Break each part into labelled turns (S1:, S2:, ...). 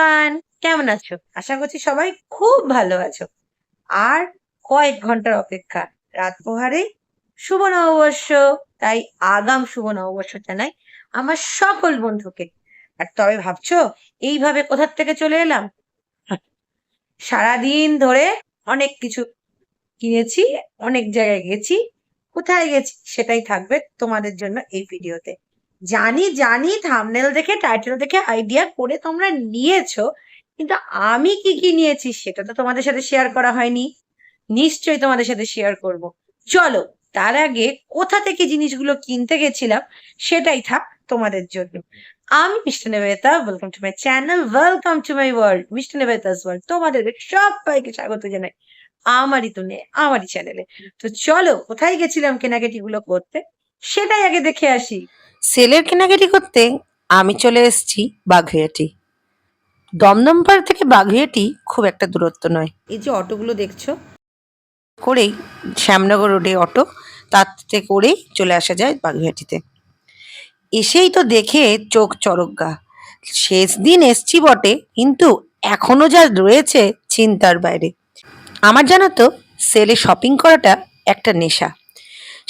S1: Everyone কেমন আছো? আশা করছি সবাই খুব ভালো আছো। আর কয়েক ঘণ্টার অপেক্ষা, রাত পোহারে শুভ নববর্ষ। তাই আগাম শুভ নববর্ষ জানাই আমার সকল বন্ধুকে। আর তবে ভাবছ, এইভাবে কোথার থেকে চলে এলাম? সারাদিন ধরে অনেক কিছু কিনেছি, অনেক জায়গায় গেছি, কোথায় গেছি সেটাই থাকবে তোমাদের জন্য এই ভিডিওতে। জানি জানি থামনেল দেখে টাইটেল দেখে আইডিয়া করে তোমরা নিয়েছো, কিন্তু আমি কি কি নিয়েছি সেটা তো তোমাদের সাথে শেয়ার করা হয়নি। নিশ্চয়ই তোমাদের সাথে শেয়ার করব। চলো, তার আগে কোথা থেকে জিনিসগুলো কিনতে গেছিলাম সেটাই থাক তোমাদের জন্য। আমি Mishti Nivedita welcome to my channel welcome to my world Mishti Nivedita's world তোমাদের সবাইকে স্বাগত জানাই আমারই তো নেই আমারই চ্যানেলে তো চলো, কোথায় গেছিলাম কেনাকাটি গুলো করতে? সেটাই আগে দেখে আসি।
S2: সেলের কেনাকাটি করতে আমি চলে এসেছি বাঘুয়াটি দমদম পাড় থেকে বাঘুয়াটি খুব একটা দূরত্ব নয়।
S1: এই যে অটোগুলো দেখছ,
S2: করেই শ্যামনগর রোডে অটো তাতে করেই চলে আসা যায় বাঘুয়াটিতে এসেই তো দেখে চোখ চরকগা শেষ দিন এসছি বটে, কিন্তু এখনও যা রয়েছে চিন্তার বাইরে। আমার জানো তো, সেলে শপিং করাটা একটা নেশা।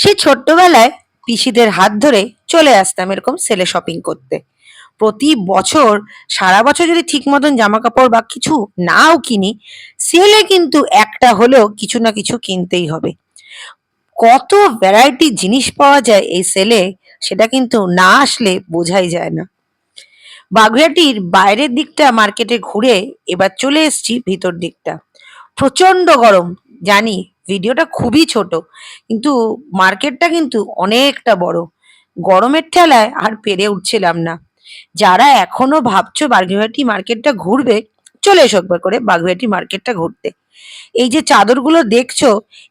S2: সেই ছোট্টবেলায় পিসিদের হাত ধরে চলে আসতাম এরকম সেলে শপিং করতে। প্রতি বছর, সারা বছর যদি ঠিক মতন জামা কাপড় বা কিছু নাও কিনি সেলে কিন্তু একটা হলেও কিছু না কিছু কিনতেই হবে। কত ভ্যারাইটি জিনিস পাওয়া যায় এই সেলে সেটা কিন্তু না আসলে বোঝাই যায় না। বাগুইয়াটির বাইরের দিকটা মার্কেটে ঘুরে এবার চলে এসেছি ভিতর দিকটা। প্রচণ্ড গরম, জানি ভিডিওটা খুবই ছোট, কিন্তু মার্কেটটা কিন্তু অনেকটা বড়। গরমের ঠেলায় আর পেরে উঠছিলাম না। যারা এখনও ভাবছ বাগুইয়াটি মার্কেটটা ঘুরবে, চলে এসো একবার করে বাগুইয়াটি মার্কেটটা ঘুরতে। এই যে চাদরগুলো দেখছ,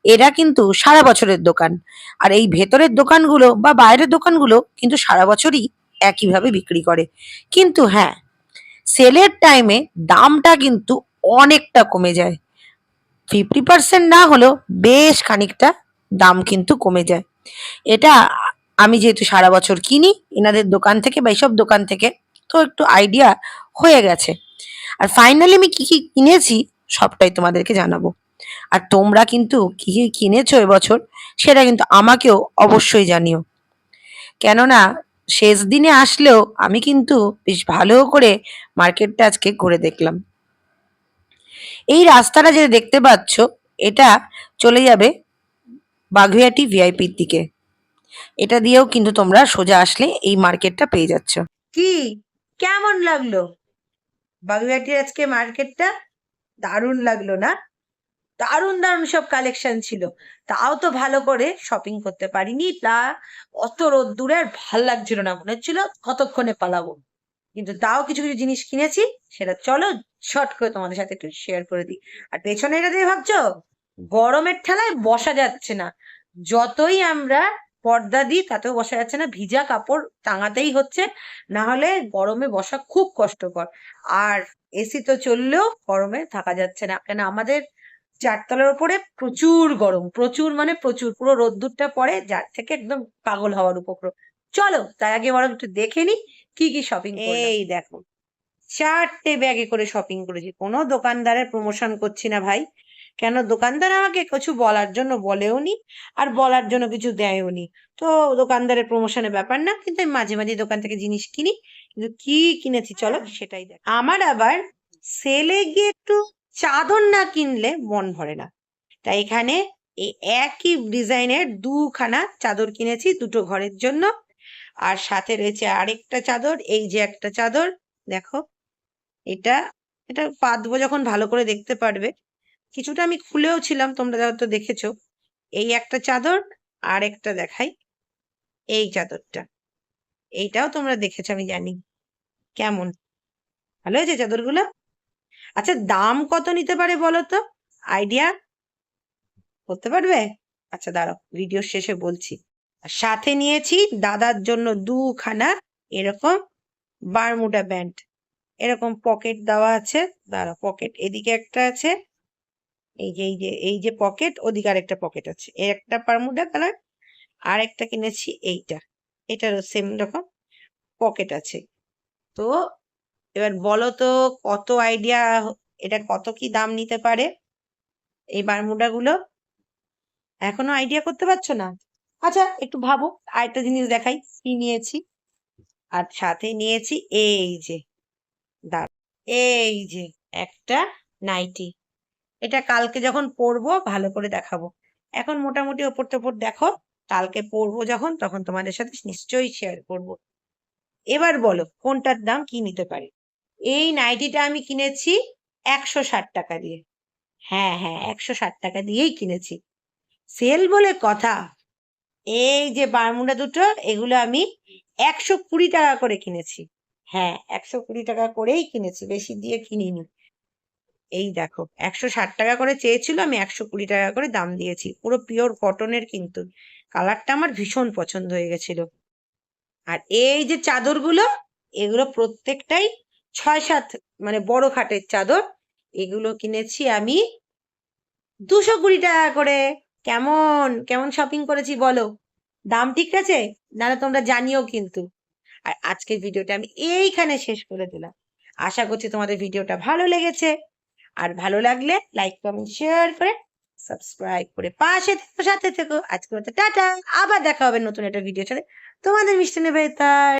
S2: এরা কিন্তু সারা বছরের দোকান। আর এই ভেতরের দোকানগুলো বা বাইরের দোকানগুলো কিন্তু সারা বছরই একইভাবে বিক্রি করে। কিন্তু হ্যাঁ সেলের টাইমে দামটা কিন্তু অনেকটা কমে যায়। ফিফটি পার্সেন্ট না হলেও বেশ খানিকটা দাম কিন্তু কমে যায়। এটা আমি যেহেতু সারা বছর কিনি, এনাদের দোকান থেকে বা এইসব দোকান থেকে, তো একটু আইডিয়া হয়ে গেছে। আর ফাইনালি আমি কি কি কিনেছি, সবটাই তোমাদেরকে জানাব। আর তোমরা কিন্তু কি কি কিনেছো এবছর, সেটা কিন্তু আমাকেও অবশ্যই জানিও। কেননা, শেষ দিনে আসলেও আমি কিন্তু বেশ ভালো করে মার্কেটটা আজকে ঘুরে দেখলাম। এই রাস্তাটা যে দেখতে পাচ্ছ, এটা চলে যাবে বাগুইয়াটি ভিআইপির দিকে। এটা দিয়েও কিন্তু তোমরা সোজা আসলে এই মার্কেটটা পেয়ে যাচ্ছ।
S1: কি? কেমন লাগল? বাগুইয়াটির আজকে মার্কেটটা? দারুণ লাগল না? দারুণ দারুণ সব কালেকশন ছিল। তাও তো ভালো করে শপিং করতে পারিনি। তা অত রোদ্দুরে আর ভালো লাগছিল না। মনে হচ্ছিল কতক্ষণে পালাবো। কিন্তু তাও কিছু কিছু জিনিস কিনেছি। সেটা চলো শর্ট করে তোমাদের সাথে একটু শেয়ার করে দিই। আর পেছনে এটা দিয়ে ভাবছ? গরমের ঠেলায় বসা যাচ্ছে না। যতই আমরা পর্দা দিই, তাতেও বসা যাচ্ছে না। ভিজা কাপড় টাঙাতেই হচ্ছে। না হলে গরমে বসা খুব কষ্টকর। আর এসি তো চললেও গরমে থাকা যাচ্ছে না। কেন, আমাদের চারতলার উপরে প্রচুর গরম। প্রচুর মানে প্রচুর। পুরো রোদ্দুরটা পড়ে, যার থেকে একদম পাগল হওয়ার উপক্রম। চলো, তার আগে বরং একটু দেখে নি, কি কি শপিং এই দেখো, চারটে ব্যাগে করে শপিং করেছি। কোনো দোকানদারের প্রমোশন করছি না ভাই। কেন দোকানদার আমাকে কিছু বলার জন্য বলেও নি আর বলার জন্য কিছু দেয়ও নি। তো দোকানদারের প্রমোশনের ব্যাপার না কিন্তু আমি মাঝে মাঝে দোকান থেকে জিনিস কিনি কিন্তু কি কিনেছি চলো সেটাই দেখ। আমার আবার সেলে গিয়ে একটু চাদর না কিনলে মন ভরে না। তাই এখানে এই একই ডিজাইনের দুখানা চাদর কিনেছি দুটো ঘরের জন্য। আর সাথে রয়েছে আরেকটা চাদর এই যে একটা চাদর দেখো এটা এটা পাতবো যখন ভালো করে দেখতে পারবে। কিছুটা আমি খুলেও ছিলাম, তোমরা যা হয়তো দেখেছ। এই একটা চাদর আর একটা দেখাই। এই চাদরটা। এইটাও তোমরা দেখেছ, আমি জানি। কেমন? ভালো হয়েছে চাদরগুলো? আচ্ছা দাম কত নিতে পারে বলো তো? আইডিয়া? করতে পারবে? আচ্ছা দাঁড়াও ভিডিও শেষে বলছি। সাথে নিয়েছি দাদার জন্য দুখানা এরকম বারমুডা ব্যান্ড এরকম পকেট দেওয়া আছে। দাঁড়াও, পকেট এদিকে একটা আছে। এই যে এই যে এই যে পকেট ওদিকে আরেকটা পকেট আছে। একটা পারমুডা কালার আর একটা কিনেছি এইটা। এটারও সেম রকম পকেট আছে। তো এবার বলো তো, কত আইডিয়া এটা কত কি দাম নিতে পারে এই বারমুডাগুলো এখনও আইডিয়া করতে পারছ না? আচ্ছা একটু ভাবো। আরেকটা জিনিস দেখাই, কি নিয়েছি? আর সাথে নিয়েছি এই যে দাঁড় এই যে একটা নাইটি এটা কালকে যখন পরবো, ভালো করে দেখাবো। এখন মোটামুটি ওপর টোপর দেখো, কালকে পরবো যখন, তখন তোমাদের সাথে নিশ্চয়ই শেয়ার করব। এবার বলো, কোনটার দাম কি নিতে পারে? এই নাইটিটা আমি কিনেছি একশো ষাট টাকা দিয়ে। হ্যাঁ হ্যাঁ একশো ষাট টাকা দিয়েই কিনেছি। সেল বলে কথা। এই যে বারমুডা দুটো, এগুলো আমি একশো কুড়ি টাকা করে কিনেছি। হ্যাঁ একশো কুড়ি টাকা করেই কিনেছি, বেশি দিয়ে কিনিনি। এই দেখো, একশো ষাট টাকা করে চেয়েছিল, আমি একশো কুড়ি টাকা করে দাম দিয়েছি। পুরো পিওর কটনের কিন্তু। কালারটা আমার ভীষণ পছন্দ হয়ে গেছিল। আর এই যে চাদরগুলো, এগুলো প্রত্যেকটাই ছয় সাত মানে বড় খাটের চাদর। এগুলো কিনেছি আমি দুশো কুড়ি টাকা করে। কেমন কেমন শপিং করেছি বলো? দাম ঠিক আছে? নাহলে তোমরা জানিও কিন্তু। আর আজকের ভিডিওটা আমি এইখানে শেষ করে দিলাম। আশা করছি তোমাদের ভিডিওটা ভালো লেগেছে। আর ভালো লাগলে লাইক কমেন্ট শেয়ার করে সাবস্ক্রাইব করে পাশে থেকো, সাথে থেকো। আজকে মতো টাটা। আবার দেখা হবে নতুন একটা ভিডিও সাথে। তোমাদের মিষ্টি নেবে তার